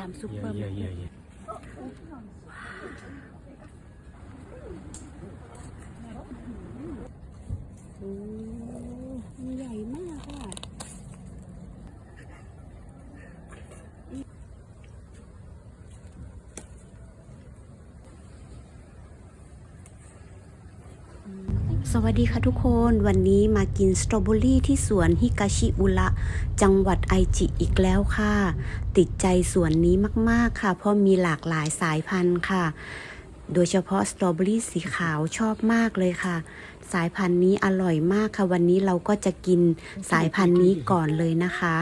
ตามซุปเปอร์เยมาอะร์เยเก็อะต เยอะ โอ้มันใหญ่มากค่ะ สวัสดีค่ะทุกคนวันนี้มากินสตรอเบอรี่ที่สวนฮิกาชิอุระจังหวัดไอจิอีกแล้วค่ะ ติดใจสวนนี้มากๆค่ะ เพราะมีหลากหลายสายพันธุ์ค่ะ โดยเฉพาะสตรอเบอรี่สีขาวชอบมากเลยค่ะ สายพันธุ์นี้อร่อยมากค่ะ วันนี้เราก็จะกินสายพันธุ์นี้ก่อนเลยนะคะ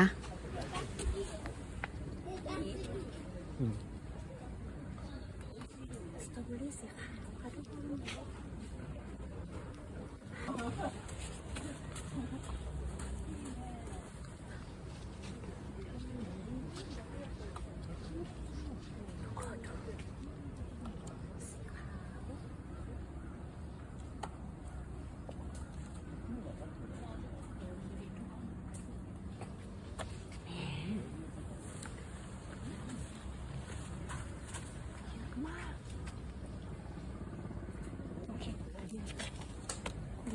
สตรอเบอรี่สีขาวค่ะทุกคน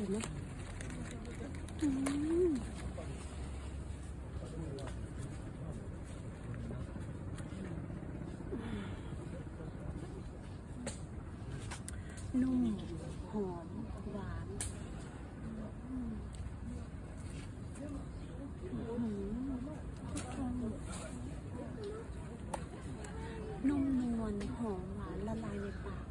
เดี๋ยวนะอืมนุ่มหอมหวานนุ่มนวลหอมหวานละลายในปาก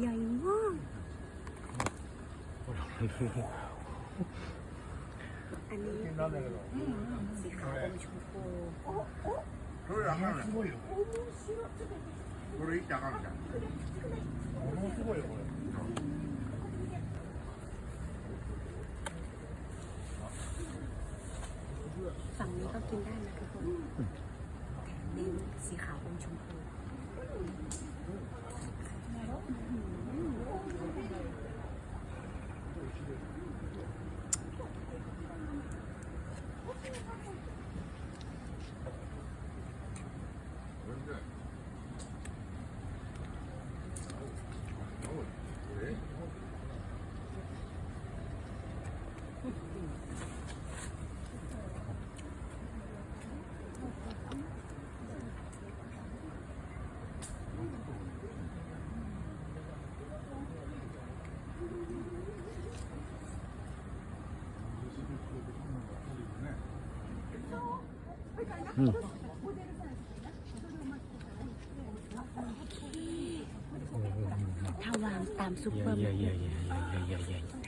ใหญ่มาก อันนี้สีขาวอมชมพู それ上がるすごいよ。これいって上がるじゃん。ものすごいよこれ。 ฝั่งนี้ก็กินได้นะทุกคนนี่สีขาวอมชมพู Mm-hmm. ถ้าวางตามซุปเยเปออะร์เยมาอะร์เยเก็อะต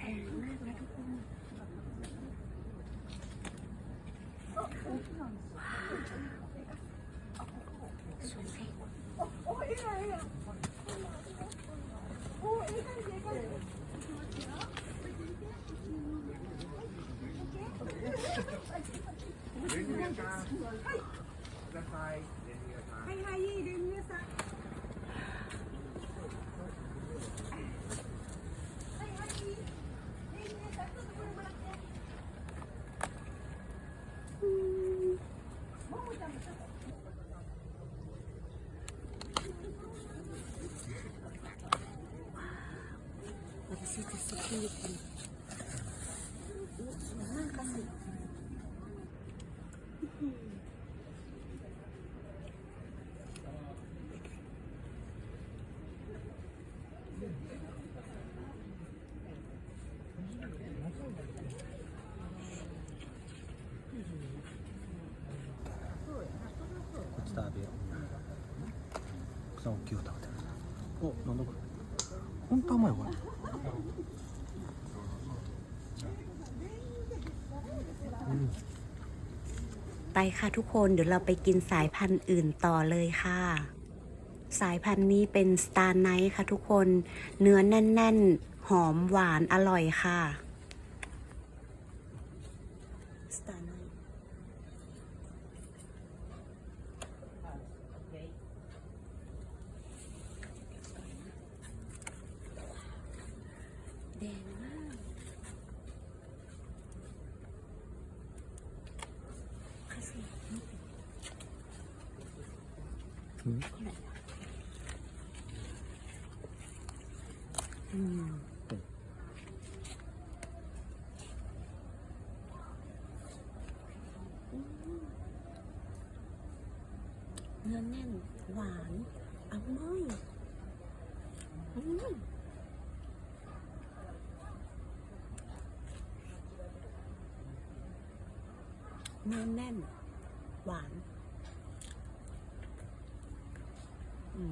ゆ。んか。食べよう。草大きい食べてる。お、なんだこれ。本当甘いこれ。 ไปค่ะทุกคนเดี๋ยวเราไปกินสายพันธุ์อื่นต่อเลยค่ะ สายพันธุ์นี้เป็นสตาร์ไนท์ค่ะทุกคน เนื้อแน่น ๆ หอมหวานอร่อยค่ะสตาร์ไนท์แดงมาก อืมเนื้อแน่นหวานอร่อยอืม เนื้อแน่นหวาน อือหือ よ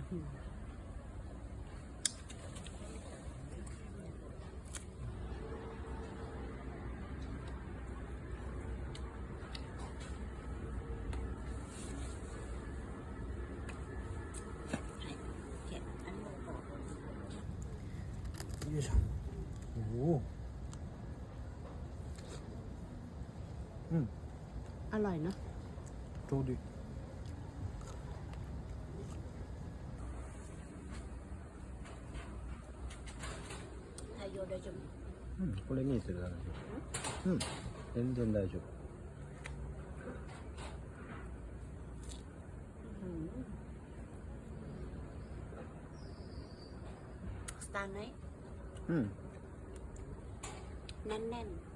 いしょおおうんあらいなどうでこれにする大丈夫うん全然大丈夫 สตาร์ไนท์ うん แน่นๆ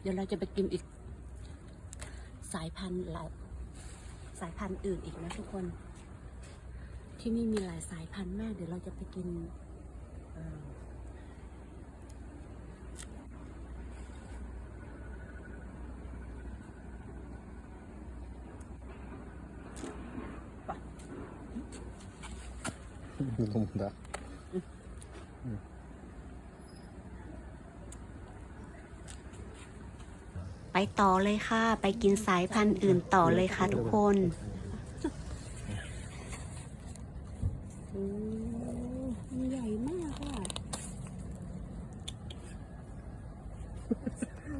เดี๋ยวเราจะไปกินอีก สายพันธุ์หลายสายพันธุ์อื่นอีกนะทุกคน ที่นี่มีหลายสายพันธุ์มาก เดี๋ยวเราจะไปกินเอ่ ต่อเลยค่ะ ไปกินสายพันธุ์อื่นต่อเลยค่ะทุกคนโอ้มันใหญ่มากค่ะ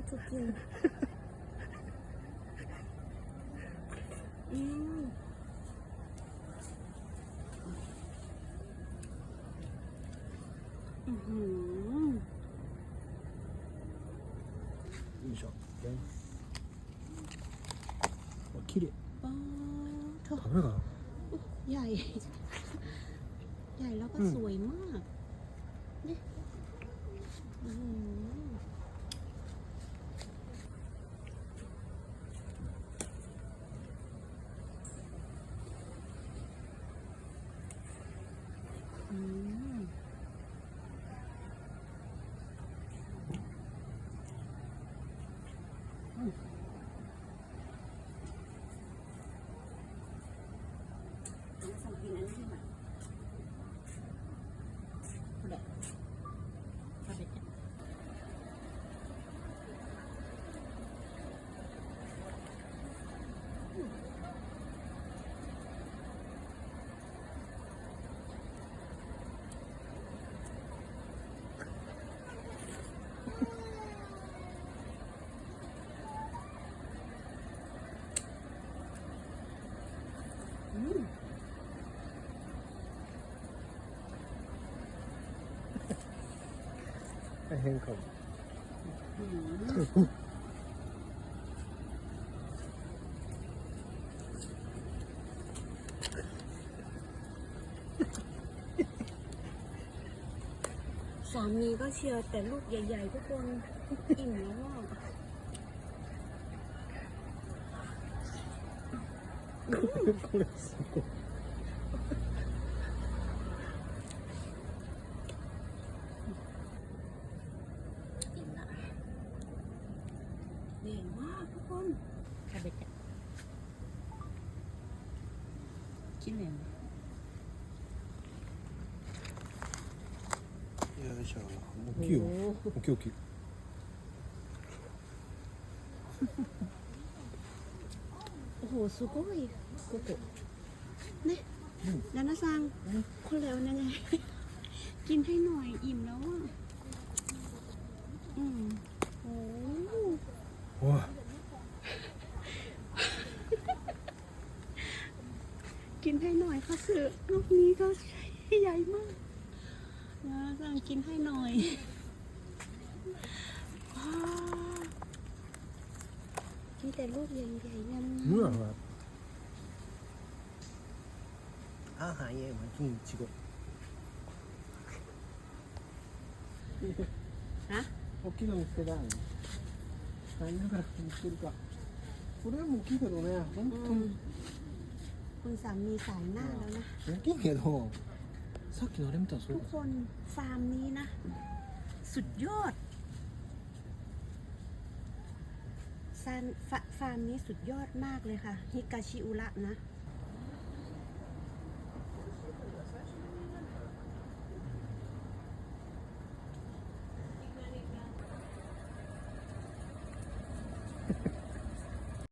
สุดเลยอืมอื้อหือ よいしょあ 綺麗 ป๊าเธอ 食べるかな ใหญ่ ใหญ่แล้วก็ อืม สวยมาก 大変かも สามีก็เชียร์แต่ลูกใหญ่ๆ ทุกคน อิ่มแล้วว่า これすごい กินเลยไหม よいしょ大きいよ大きい大きい โอ้โหสุโกยโกโกะนี่นานาซังคนเร็วนั่นไง กินให้หน่อยอิ่มแล้วอ่ะ อืมโอ้ おい สือลูกนี้ก็ใหญ่มากนานาซังกินให้หน่อยว้าวมีแต่ลูกใหญ่ๆยัง うわほらあはいえま金いちご ฮะ 大きいの見つけたの何だから見つけるかこれはもう大きいけどね本 อื 当 ม に คุณสามีสายหน้าแล้วนะ 大きいけどさっきのあれ見たらそ ทุ う กคนฟาร์มนี้นะ สุดยอดซานฟาฟาร์มนี้สุดยอดมากเลยค่ะ ฮิกาชิอุระนะ